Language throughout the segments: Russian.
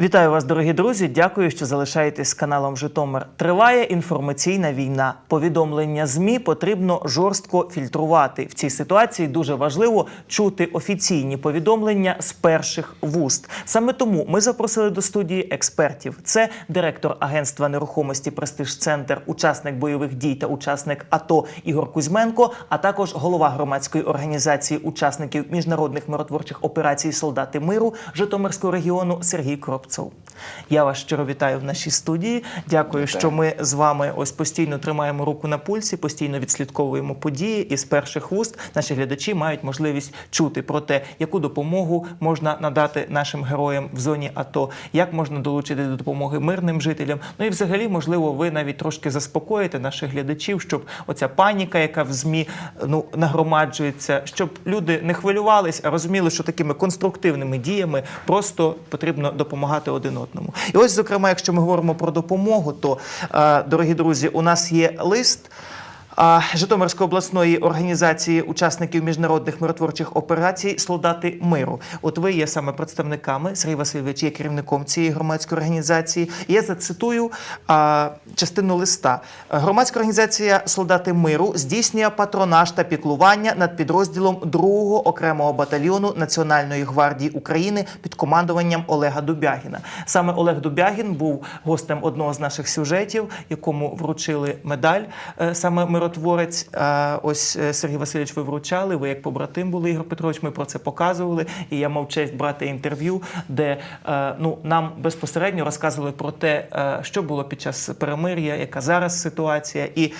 Вітаю вас, дорогі друзі. Дякую, що залишаєтесь з каналом Житомир. Триває інформаційна війна. Повідомлення ЗМІ потрібно жорстко фільтрувати. В цій ситуації дуже важливо чути офіційні повідомлення з перших вуст. Саме тому ми запросили до студії експертів. Це директор агентства нерухомості Престиж Центр, учасник бойових дій та учасник АТО Ігор Кузьменко, а також голова громадської організації учасників міжнародних миротворчих операцій Солдати миру Житомирського регіону Сергій Коробцов. Я вас щиро вітаю в нашій студії. Дякую, що ми з вами ось постійно тримаємо руку на пульсі, постійно відслідковуємо події. І з перших вуст наші глядачі мають можливість чути про те, яку допомогу можна надати нашим героям в зоні АТО, як можна долучити до допомоги мирним жителям. Ну і взагалі, можливо, ви навіть трошки заспокоїте наших глядачів, щоб оця паніка, яка в змі ну нагромаджується, щоб люди не хвилювались, а розуміли, що такими конструктивними діями просто потрібно допомагати один одному. І ось, зокрема, якщо ми говоримо про допомогу, то е, дорогі друзі, у нас є лист. Житомирської обласної організації учасників міжнародних миротворчих операцій Солдати миру. От ви є саме представниками. Сергій Васильович є керівником цієї громадської організації. Я зацитую а, частину листа. Громадська організація Солдати миру здійснює патронаж та піклування над підрозділом 2-го окремого батальйону Національної гвардії України під командуванням Олега Дубягіна. Саме Олег Дубягін був гостем одного з наших сюжетів, якому вручили медаль. Е, Саме миротворець. Ось е, Сергій Васильович, ви вручали. Ви як побратим були Ігор Петрович. Ми про це показували. І я мав честь брати інтерв'ю, де е, ну нам безпосередньо розказували про те, е, що було під час перемир'я, яка зараз ситуація, і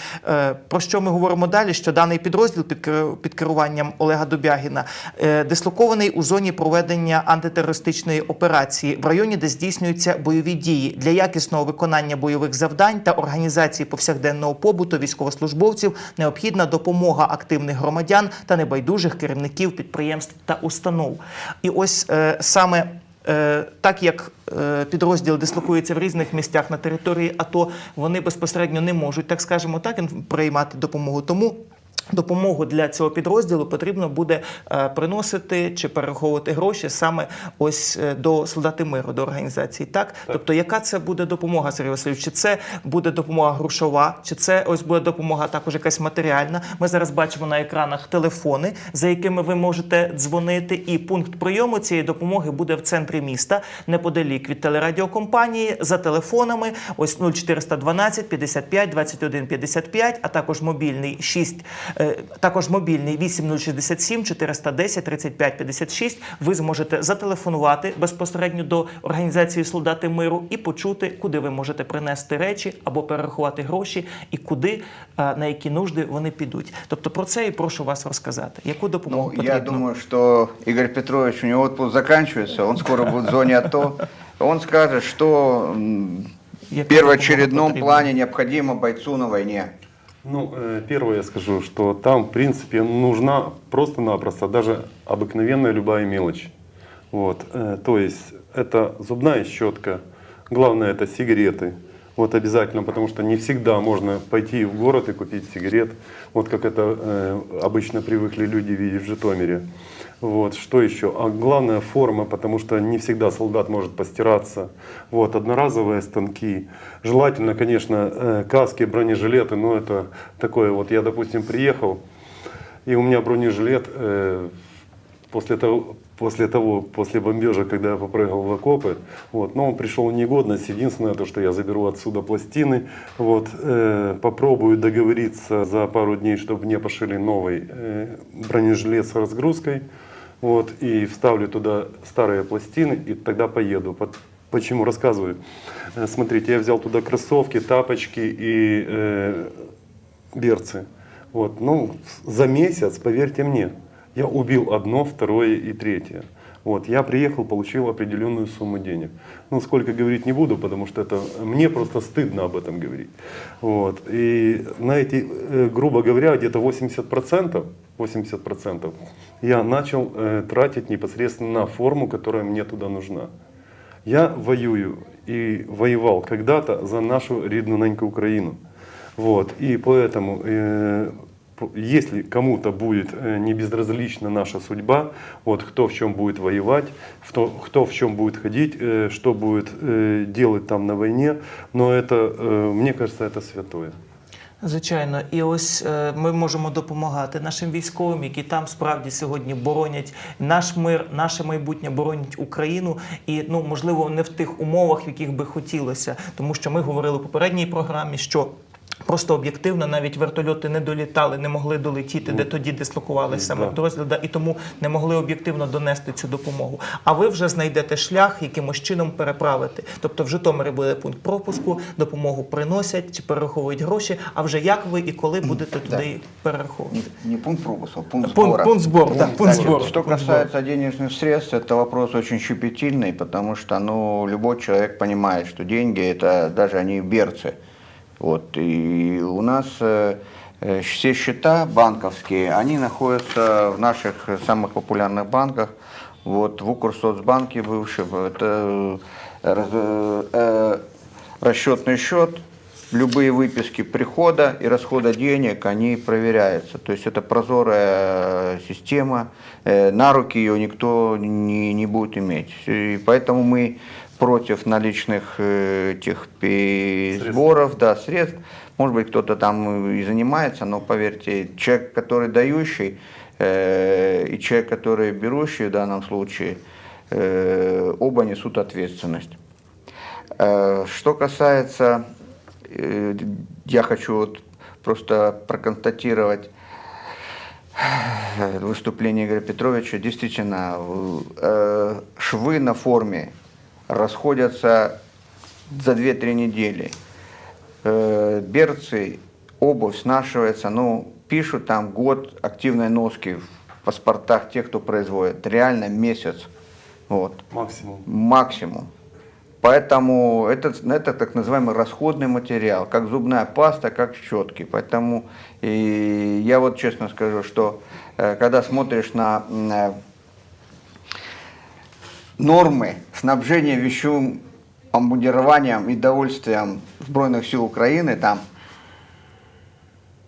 про що ми говоримо далі. Що даний підрозділ під керу- під керуванням Олега Дубягіна е, дислокований у зоні проведення антитерористичної операції в районі, де здійснюються бойові дії для якісного виконання бойових завдань та організації повсякденного побуту військовослужбовців необхідна допомога активних громадян та небайдужих керівників підприємств та установ. І ось е, саме. Е, Так як е, підрозділ дислокується в різних місцях на території АТО, вони безпосередньо не можуть, так скажемо, так приймати допомогу. Тому допомогу для цього підрозділу потрібно буде е, приносити чи перераховувати гроші саме ось е, до солдати миру, до організації. Так? тобто, яка це буде допомога, Сергій Васильович? Чи це буде допомога грошова, чи це ось буде допомога також якась матеріальна? Ми зараз бачимо на екранах телефони, за якими ви можете дзвонити, і пункт прийому цієї допомоги буде в центрі міста, неподалік від телерадіокомпанії, за телефонами. Ось 0412 55 21 55, а також мобільний 6, е, також мобільний 8067 410 35 56. Ви зможете зателефонувати безпосередньо до організації Солдати миру і почути, куди ви можете принести речі або перерахувати гроші, і куди е, на які нужди вони підуть. Тобто про це і прошу вас розказати. Яку допомогу Ну, потрібно? я думаю, что Игорь Петрович, у него отпуск заканчивается, он скоро будет в зоне АТО. Он скажет, что в первоочередном плане необходимо бойцу на войне. Ну, э, первое я скажу, что там, в принципе, нужна просто-напросто даже обыкновенная любая мелочь. Вот, э, то есть это зубная щетка, главное это сигареты. Вот обязательно, потому что не всегда можно пойти в город и купить сигарет, вот как это э, обычно привыкли люди видеть в Житомире. Вот, что еще? А главное форма, потому что не всегда солдат может постираться. Вот, одноразовые станки. Желательно, конечно, э, каски, бронежилеты, но это такое вот, я, допустим, приехал, и у меня бронежилет э, после того, после того, после бомбежа, когда я попрыгал в окопы, вот, но он пришел в негодность. Единственное, то, что я заберу отсюда пластины, вот, э, попробую договориться за пару дней, чтобы мне пошили новый э, бронежилет с разгрузкой, вот, и вставлю туда старые пластины, и тогда поеду. Почему рассказываю? Э, Смотрите, я взял туда кроссовки, тапочки и э, берцы. Вот, ну, за месяц, поверьте мне, я убил одно, второе и третье. Вот, я приехал, получил определенную сумму денег. Ну, сколько говорить не буду, потому что это мне просто стыдно об этом говорить. Вот, и на эти, э, грубо говоря, где-то 80%, 80% я начал э, тратить непосредственно на форму, которая мне туда нужна. Я воюю и воевал когда-то за нашу рідну неньку Україну. Вот. И поэтому э, если кому-то будет э, не безразлична наша судьба, вот кто в чем будет воевать, кто, кто в чем будет ходить, э, что будет э, делать там на войне, но это, э, мне кажется, это святое. Звичайно, і ось е, ми можемо допомагати нашим військовим, які там справді сьогодні боронять наш мир, наше майбутнє, боронять Україну. І ну можливо не в тих умовах, в яких би хотілося, тому що ми говорили в попередній програмі, що. Просто об'єктивно навіть вертольоти не долітали, не могли долетіти, де тоді дислокувалися саме да. підрозділи, і тому не могли об'єктивно донести цю допомогу. А ви вже знайдете шлях, якимось чином переправити. Тобто в Житомирі буде пункт пропуску, допомогу приносять чи перераховують гроші. А вже як ви і коли будете туди Не, перераховувати? не пункт пропуска, а пункт Пункт- сбора. пункт сбора, да, пункт Значит, сбора, Что пункт касается денежных средств, это вопрос очень щепетильный, потому что ну, любой человек понимает, что деньги, это даже они берцы. Вот, и у нас э, э, все счета банковские, они находятся в наших самых популярных банках. Вот, в Укрсоцбанке бывшем, это э, расчетный счет, любые выписки прихода и расхода денег, они проверяются. То есть это прозорая система, на руки ее никто не, не будет иметь. И поэтому мы против наличных э, Средств. сборов, да, средств. Может быть, кто-то там и занимается, но поверьте, человек, который дающий, э, и человек, который берущий в данном случае, э, оба несут ответственность. Э, Что касается, э, я хочу вот просто проконстатировать э, выступление Игоря Петровича. Действительно, э, швы на форме расходятся за 2-3 недели. Э, Берцы, обувь снашивается, ну, пишут там год активной носки в паспортах тех, кто производит. Реально месяц. Вот Максимум. максимум. Поэтому это, это так называемый расходный материал, как зубная паста, как щетки. Поэтому и я вот честно скажу, что э, когда смотришь на э, нормы снабжения вещевым обмундированием и довольствием Сбройных сил Украины, там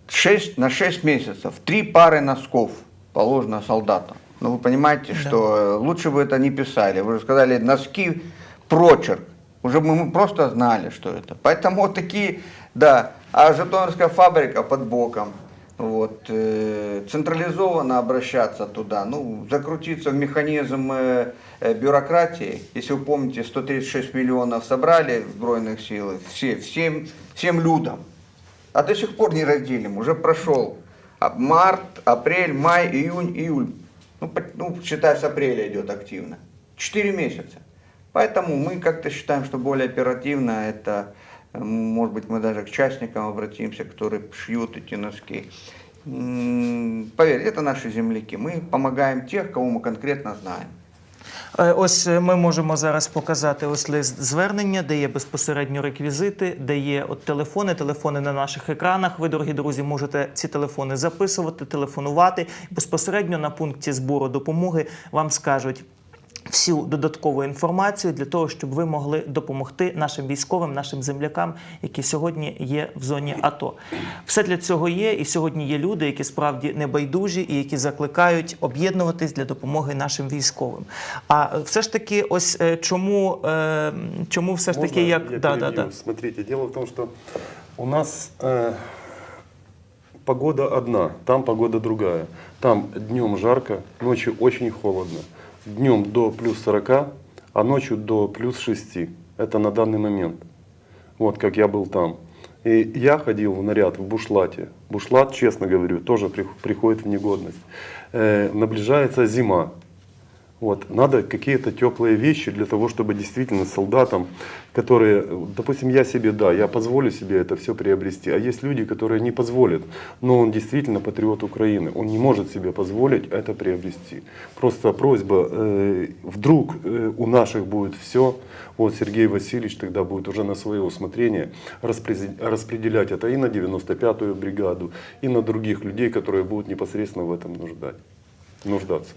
6, на 6 месяцев, три пары носков положено солдатам. Ну, вы понимаете, Да. что лучше бы это не писали. Вы же сказали, носки, прочерк. Уже мы, мы просто знали, что это. Поэтому вот такие, да. А Житомирская фабрика под боком. Вот, э, централизованно обращаться туда, ну, закрутиться в механизм э, э, бюрократии. Если вы помните, 136 миллионов собрали в Сбройных сил, все, всем, всем людям. А до сих пор не разделим, уже прошел. А март, апрель, май, июнь, июль. Ну, ну, считай, с апреля идет активно. Четыре месяца. Поэтому мы как-то считаем, что более оперативно это, может быть, мы даже к частникам обратимся, которые шьют эти носки. М, Поверь, это наши земляки. Мы помогаем тех, кого мы конкретно знаем. Е, Ось е, ми можемо зараз показати ось лист звернення, де є безпосередньо реквізити, де є от телефони, телефони на наших екранах. Ви, дорогі друзі, можете ці телефони записувати, телефонувати. Безпосередньо на пункті збору допомоги вам скажуть. Всю додаткову інформацію для того, щоб ви могли допомогти нашим військовим, нашим землякам, які сьогодні є в зоні АТО. Все для цього є, і сьогодні є люди, які справді небайдужі і які закликають об'єднуватись для допомоги нашим військовим. А е, все ж таки, ось е, чому, е, чому все ж таки як я да, да, да. Смотрите, дело в том, что у нас э, погода одна, там погода другая. Там днем жарко, ночью очень холодно. Днем до плюс 40, а ночью до плюс 6. Это на данный момент. Вот как я был там. И я ходил в наряд в бушлате. Бушлат, честно говорю, тоже при- приходит в негодность. Э, наближается зима. Вот. Надо какие-то теплые вещи для того, чтобы действительно солдатам, которые, допустим, я себе, да, я позволю себе это все приобрести, а есть люди, которые не позволят, но он действительно патриот Украины, он не может себе позволить это приобрести. Просто просьба, э, вдруг э, у наших будет все, вот Сергей Васильевич тогда будет уже на свое усмотрение распределять это и на 95-ю бригаду, и на других людей, которые будут непосредственно в этом нуждать, нуждаться.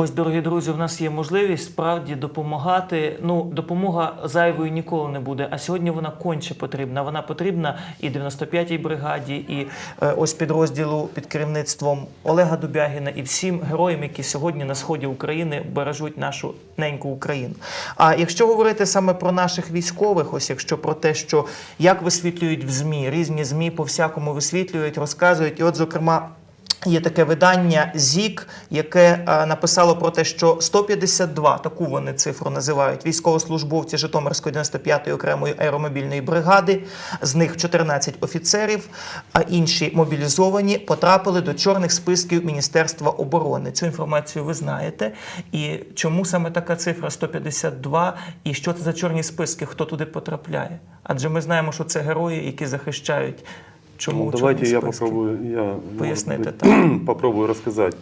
Ось, дорогі друзі, в нас є можливість справді допомагати. Ну, допомога зайвою ніколи не буде. А сьогодні вона конче потрібна. Вона потрібна і 95-й бригаді, і е, ось підрозділу під керівництвом Олега Дубягіна, і всім героям, які сьогодні на сході України бережуть нашу неньку Україну. А якщо говорити саме про наших військових, ось якщо про те, що як висвітлюють в ЗМІ, різні ЗМІ по всякому висвітлюють, розказують. І от, зокрема. Є таке видання ЗІК, яке е, написало про те, що 152, таку вони цифру називають, військовослужбовці Житомирської 95-ї окремої аеромобільної бригади, з них 14 офіцерів, а інші мобілізовані потрапили до чорних списків Міністерства оборони. Цю інформацію ви знаєте. І чому саме така цифра 152, і що це за чорні списки, хто туди потрапляє? Адже ми знаємо, що це герої, які захищають. Чому Ну, давайте я попробую, я, Поясните, быть, попробую рассказать.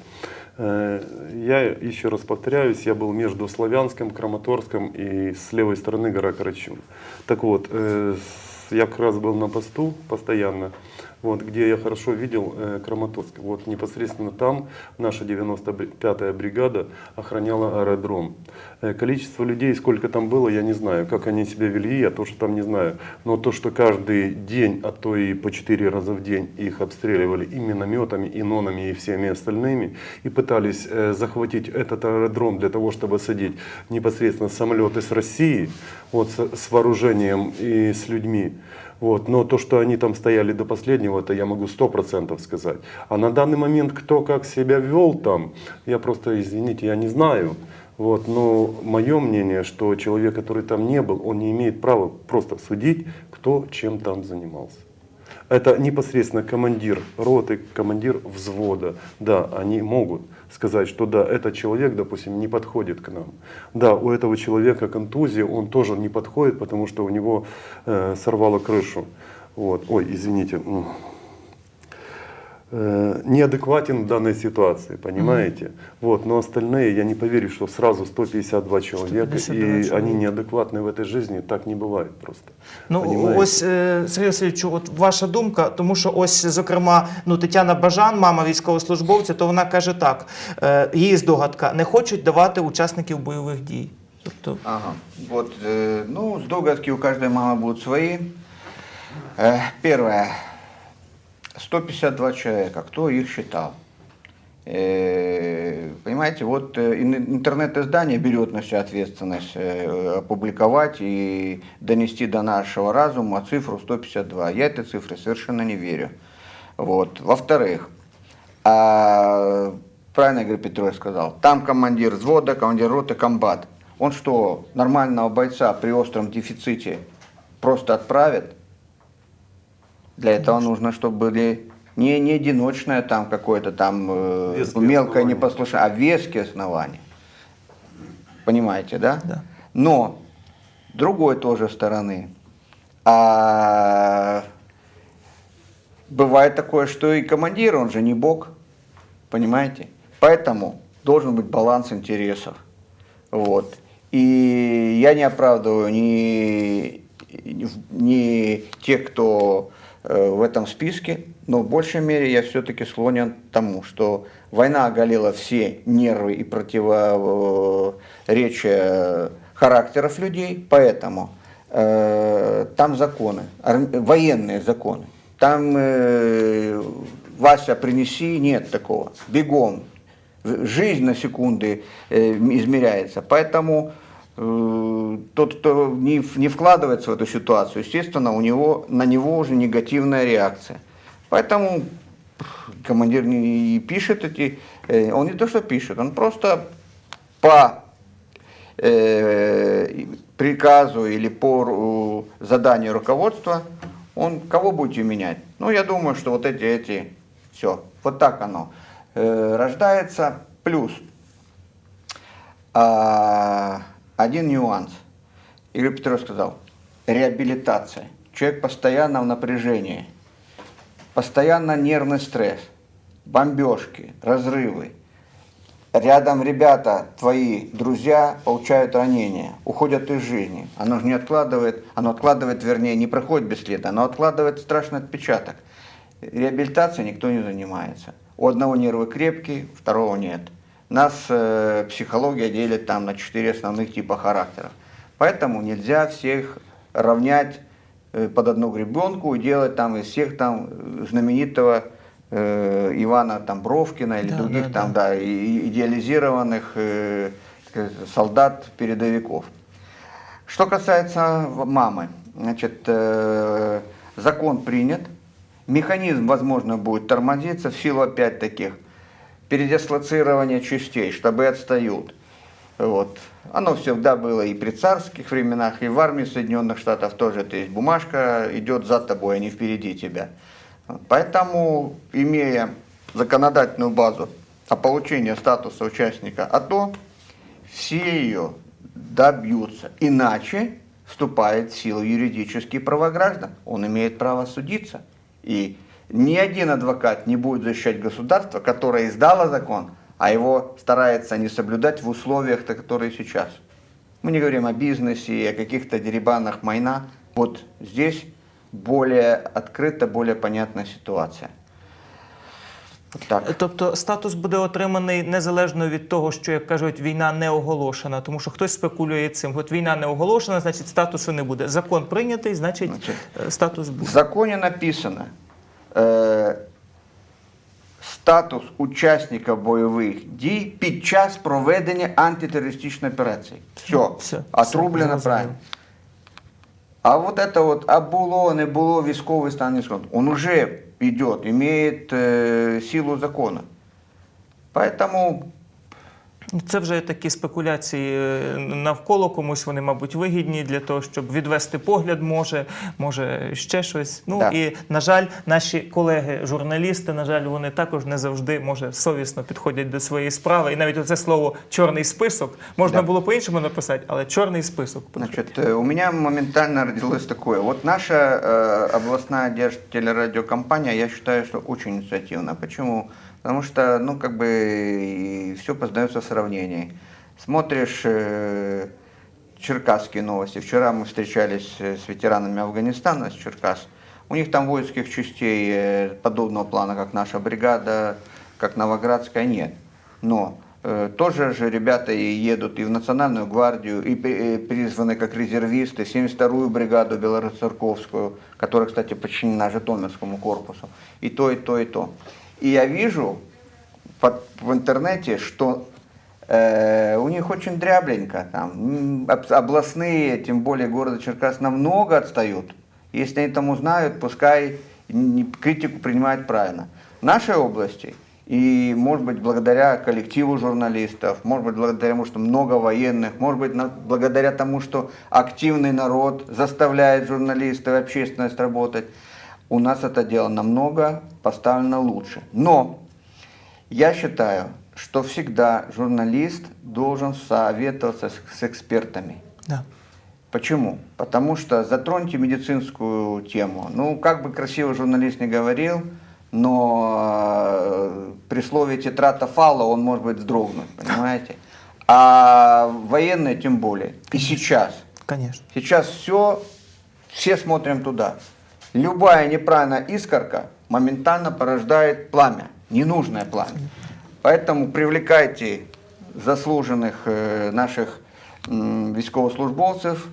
Э, Я еще раз повторяюсь, я был между Славянском, Краматорском и с левой стороны гора Карачун. Так вот, э, я как раз был на посту постоянно, вот, где я хорошо видел э, Краматорск. Вот непосредственно там наша 95-я бригада охраняла аэродром. Э, Количество людей, сколько там было, я не знаю. Как они себя вели, я тоже там не знаю. Но то, что каждый день, а то и по 4 раза в день их обстреливали и минометами, и нонами, и всеми остальными, и пытались э, захватить этот аэродром для того, чтобы садить непосредственно самолеты с России, вот, с, с вооружением и с людьми. Вот. Но то, что они там стояли до последнего, это я могу сто процентов сказать. А на данный момент кто как себя вел там, я просто, извините, я не знаю. Вот, но мое мнение, что человек, который там не был, он не имеет права просто судить, кто чем там занимался. Это непосредственно командир роты, командир взвода. Да, они могут сказать, что да, этот человек, допустим, не подходит к нам. Да, у этого человека контузия, он тоже не подходит, потому что у него э, сорвало крышу. Вот. Ой, извините. М. Э, неадекватен в данной ситуации, понимаете? Вот, но остальные, я не поверю, что сразу 152 человека, 152 и человека. они неадекватны в этой жизни, так не бывает просто. Ну Понімаєте? ось е, Сергій Васильовичу, от ваша думка, тому що ось зокрема, ну Тетяна Бажан, мама військовослужбовця, то вона каже так: е, її здогадка, не хочуть давати учасників бойових дій. Тобто, Ага. Вот, э, ну, с догадки у каждой мамы будут свои. Э, первое. 152 человека. Кто их считал? Э, понимаете, вот э, ин- интернет-издание берет на себя ответственность э, опубликовать и донести до нашего разума цифру 152. Я этой цифре совершенно не верю. Вот. Во-вторых, а, правильно Игорь Петрович сказал, там командир взвода, командир роты, комбат. Он что, нормального бойца при остром дефиците просто отправит? Для этого нужно, чтобы были не, не одиночное там какое-то там э, Веские мелкое основания. непослушание, а веские основания. Понимаете, да? Да. Но с другой тоже стороны, а, бывает такое, что и командир, он же не бог, понимаете? Поэтому должен быть баланс интересов. Вот. И я не оправдываю ни, ни тех, кто в этом списке, но в большей мере я все-таки склонен к тому, что война оголила все нервы и противоречия характеров людей, поэтому э, там законы, военные законы. Там э, Вася, принеси, нет такого. Бегом. Жизнь на секунды э, измеряется. Поэтому э, тот, кто не, не вкладывается в эту ситуацию, естественно, у него, на него уже негативная реакция. Поэтому командир не пишет эти, э, он не то что пишет, он просто по э, приказу или по заданию руководства, он кого будете менять? Ну, я думаю, что вот эти, эти, все, вот так оно э, рождается. Плюс а, один нюанс. Игорь Петрович сказал, реабилитация. Человек постоянно в напряжении, постоянно нервный стресс, бомбежки, разрывы. Рядом ребята, твои друзья, получают ранения, уходят из жизни. Оно же не откладывает, оно откладывает, вернее, не проходит бесследно, оно откладывает страшный отпечаток. Реабилитацией никто не занимается. У одного нервы крепкие, второго нет. Нас э, психология делит там на четыре основных типа характеров. Поэтому нельзя всех равнять э, под одну гребенку и делать там из всех там знаменитого э, Ивана там Бровкина или Да, других да, там да, и- идеализированных э, э, солдат-передовиков. Что касается мамы, значит, э, закон принят, механизм, возможно, будет тормозиться в силу опять таких передислоцирования частей, штабы отстают. Вот. Оно всегда было и при царских временах, и в армии Соединенных Штатов тоже. То есть бумажка идет за тобой, а не впереди тебя. Поэтому, имея законодательную базу о получении статуса участника АТО, все ее добьются. Иначе вступает в силу юридические права граждан. Он имеет право судиться. И ни один адвокат не будет защищать государство, которое издало закон, а его старается не соблюдать в условиях, которые сейчас. Мы не говорим о бизнесе и о каких-то дерибанах майна. Вот здесь более открыта, более понятная ситуация. Вот так. Тобто статус буде отриманий незалежно від того, що як кажуть, війна не оголошена, тому що хтось спекулює цим. От війна не оголошена, значить статусу не буде. Закон прийнятий, значить Значить, е, статус В буде. законе написано э, статус учасника бойових дій під час проведення антитерористичної операції. Все, Все, отрублено все, правильно. А вот это вот, а було, не було, військовий стан, не скон, он уже идет, имеет э, силу закона. Поэтому Ну, це вже такі спекуляції е, навколо комусь. Вони, мабуть, вигідні для того, щоб відвести погляд, може, може ще щось. Ну Да. і на жаль, наші колеги, журналісти, на жаль, вони також не завжди може совісно підходять до своєї справи. І навіть оце слово чорний список можна Да. було по-іншому написати, але чорний список. Значит, э, у меня моментально родилось такое. Вот наша э, областная держ- телерадиокомпания, я считаю, что очень инициативна. Почему? Потому что, ну, как бы, все познается в сравнении. Смотришь э, черкасские новости. Вчера мы встречались э, с ветеранами Афганистана, с Черкас. У них там воинских частей э, подобного плана, как наша бригада, как Новоградская, нет. Но э, тоже же ребята и едут и в Национальную гвардию, и при- э, призваны как резервисты, 72-ю бригаду Белоцерковскую, которая, кстати, подчинена Житомирскому корпусу. И то, и то, и то. И я вижу под- в интернете, что э, у них очень дрябленько, там, областные, тем более города Черкас, намного отстают. Если они там узнают, пускай критику принимают правильно. В нашей области, и может быть благодаря коллективу журналистов, может быть благодаря тому, что много военных, может быть благодаря тому, что активный народ заставляет журналистов и общественность работать, у нас это дело намного поставлено лучше. Но я считаю, что всегда журналист должен советоваться с, с экспертами. Да. Почему? Потому что затроньте медицинскую тему. Ну, как бы красиво журналист не говорил, но э, при слове тетрата фала он может быть вздрогнуть, понимаете? А военные тем более. И сейчас. Конечно. Сейчас все, все смотрим туда. Любая неправильная искорка моментально порождает пламя, ненужное пламя. Поэтому привлекайте заслуженных э, наших військовослужбовців,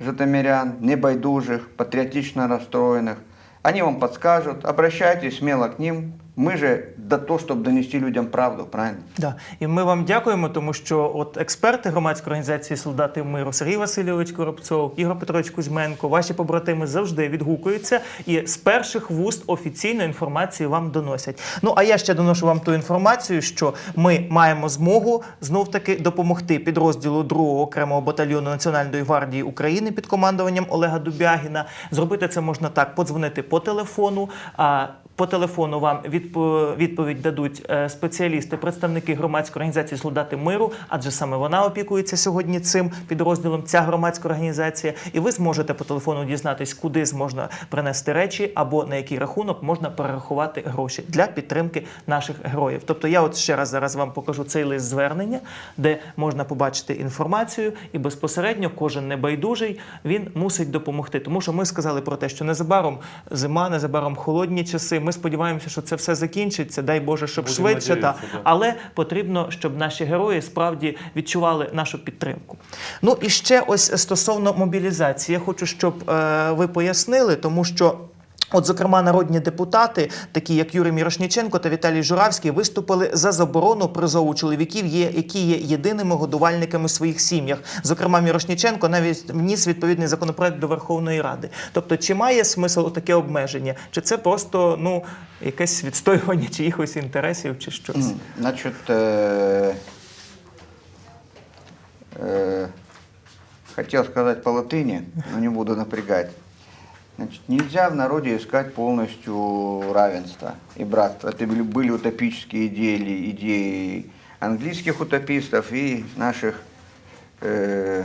житомирян, небайдужих, патриотично настроенных. Они вам подскажут, обращайтесь смело к ним. Мы же до того, чтобы донести людям правду, правильно? Да. І ми вам дякуємо, тому що от експерти громадської організації Солдати миру Сергій Васильович Коробцов, Ігор Петрович Кузьменко, ваші побратими завжди відгукуються і з перших вуст офіційну інформацію вам доносять. Ну а я ще доношу вам ту інформацію, що ми маємо змогу знов таки допомогти підрозділу 2-го окремого батальйону Національної гвардії України під командуванням Олега Дубягіна. Зробити це можна так: подзвонити по телефону. По телефону вам відпо- відповідь дадуть е, спеціалісти, представники громадської організації Солдати миру, адже саме вона опікується сьогодні цим підрозділом, ця громадська організація. І ви зможете по телефону дізнатись, куди зможна принести речі або на який рахунок можна перерахувати гроші для підтримки наших героїв. Тобто, я от ще раз зараз вам покажу цей лист звернення, де можна побачити інформацію, і безпосередньо кожен небайдужий він мусить допомогти. Тому що ми сказали про те, що незабаром зима, незабаром холодні часи. Ми сподіваємося, що це все закінчиться. Дай Боже, щоб Будемо швидше. Та. Але потрібно, щоб наші герої справді відчували нашу підтримку. Ну і ще ось стосовно мобілізації, я хочу, щоб е, ви пояснили, тому що. От, зокрема, народні депутати, такі як Юрій Мірошніченко та Віталій Журавський, виступили за заборону призову чоловіків, є, які є єдиними годувальниками в своїх сім'ях. Зокрема, Мірошніченко навіть вніс відповідний законопроект до Верховної Ради. Тобто, чи має смисл таке обмеження, чи це просто ну якесь відстоювання чиїхось інтересів, чи щось? М, Значит, э, э, хотел сказать по латыни, но не буду напрягать. Значит, нельзя в народе искать полностью равенство и братство. Это были, утопические идеи, идеи английских утопистов и наших э,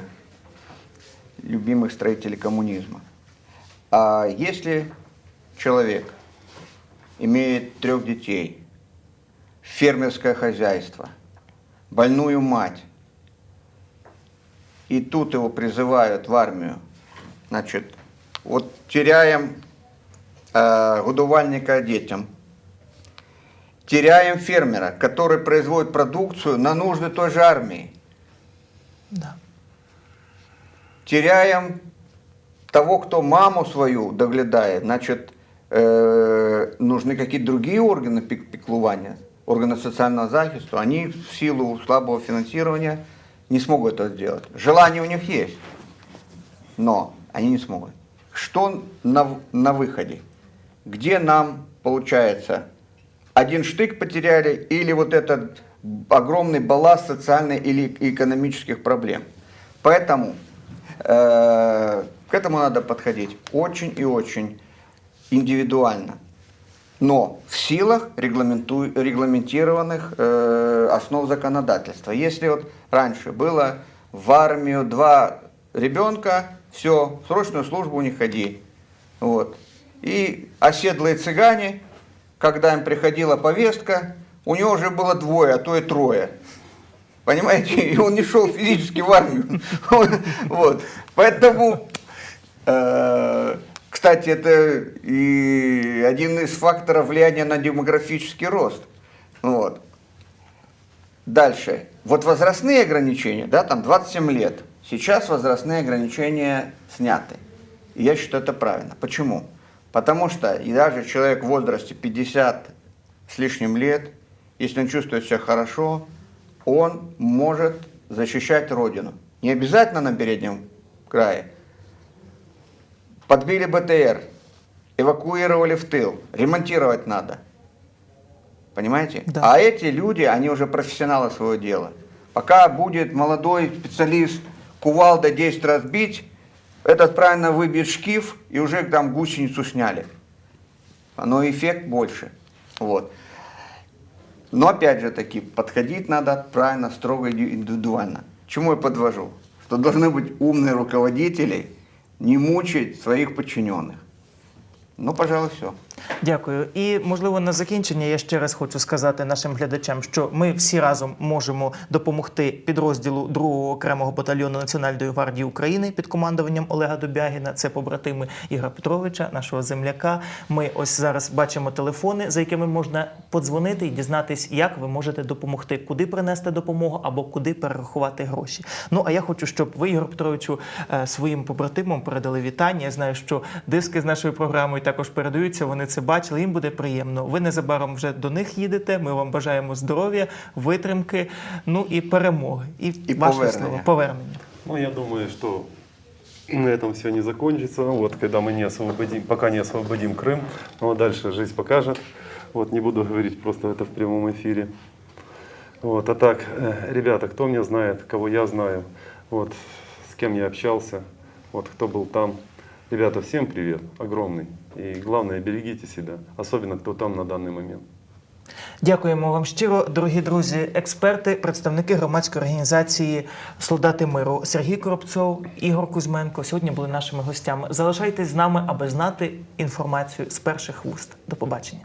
любимых строителей коммунизма. А если человек имеет трех детей, фермерское хозяйство, больную мать, и тут его призывают в армию, значит, вот теряем э, годувальника детям, теряем фермера, который производит продукцию на нужды той же армии, Да. теряем того, кто маму свою доглядает, значит, э, нужны какие-то другие органы пек- пеклования, органы социального захиста, они в силу слабого финансирования не смогут это сделать. Желание у них есть, но они не смогут. Что на, на выходе? Где нам, получается, один штык потеряли или вот этот огромный балласт социальных или экономических проблем? Поэтому э, к этому надо подходить очень и очень индивидуально, но в силах регламенту- регламентированных э, основ законодательства. Если вот раньше было в армию два ребенка, все, в срочную службу не ходи. Вот. И оседлые цыгане, когда им приходила повестка, у него уже было двое, а то и трое. Понимаете? И он не шел физически в армию. Вот. Поэтому, э, кстати, это и один из факторов влияния на демографический рост. Вот. Дальше. Вот возрастные ограничения, да, там 27 лет. Сейчас возрастные ограничения сняты. И я считаю это правильно. Почему? Потому что и даже человек в возрасте 50 с лишним лет, если он чувствует себя хорошо, он может защищать Родину. Не обязательно на переднем крае. Подбили БТР, эвакуировали в тыл, ремонтировать надо. Понимаете? Да. А эти люди, они уже профессионалы своего дела. Пока будет молодой специалист кувалда 10 раз бить, этот правильно выбьет шкив и уже там гусеницу сняли. Но эффект больше. Вот. Но опять же таки, подходить надо правильно, строго индивидуально. Чему я подвожу? Что должны быть умные руководители, не мучить своих подчиненных. Ну, пожалуй, все. Дякую. І можливо на закінчення я ще раз хочу сказати нашим глядачам, що ми всі разом можемо допомогти підрозділу 2-го окремого батальйону Національної гвардії України під командуванням Олега Добягіна. Це побратими Ігора Петровича, нашого земляка. Ми ось зараз бачимо телефони, за якими можна подзвонити і дізнатись, як ви можете допомогти, куди принести допомогу або куди перерахувати гроші. Ну а я хочу, щоб ви, Ігор Петровичу, е, своїм побратимам передали вітання. Я знаю, що диски з нашою програмою також передаються. Вони це бачили. Їм буде приємно. Ви незабаром вже до них їдете. Ми вам бажаємо здоров'я, витримки, ну і перемоги. І, І ваше повернення. слово повернення. Ну, я думаю, что на этом все не закончится. Вот, когда мы не освободим, пока не освободим Крым, ну а дальше жизнь покажет. Вот, не буду говорить просто это в прямом эфире. Вот, а так, э, ребята, кто меня знает, кого я знаю, вот, с кем я общался, вот, кто был там. Ребята, всем привет, огромный. И главное, берегите себя, особенно кто там на данный момент. Дякуємо вам щиро, дорогі друзі, експерти, представники громадської організації Солдати миру Сергій Коробцов, Ігор Кузьменко сьогодні були нашими гостями. Залишайтесь з нами, аби знати інформацію з перших вуст. До побачення.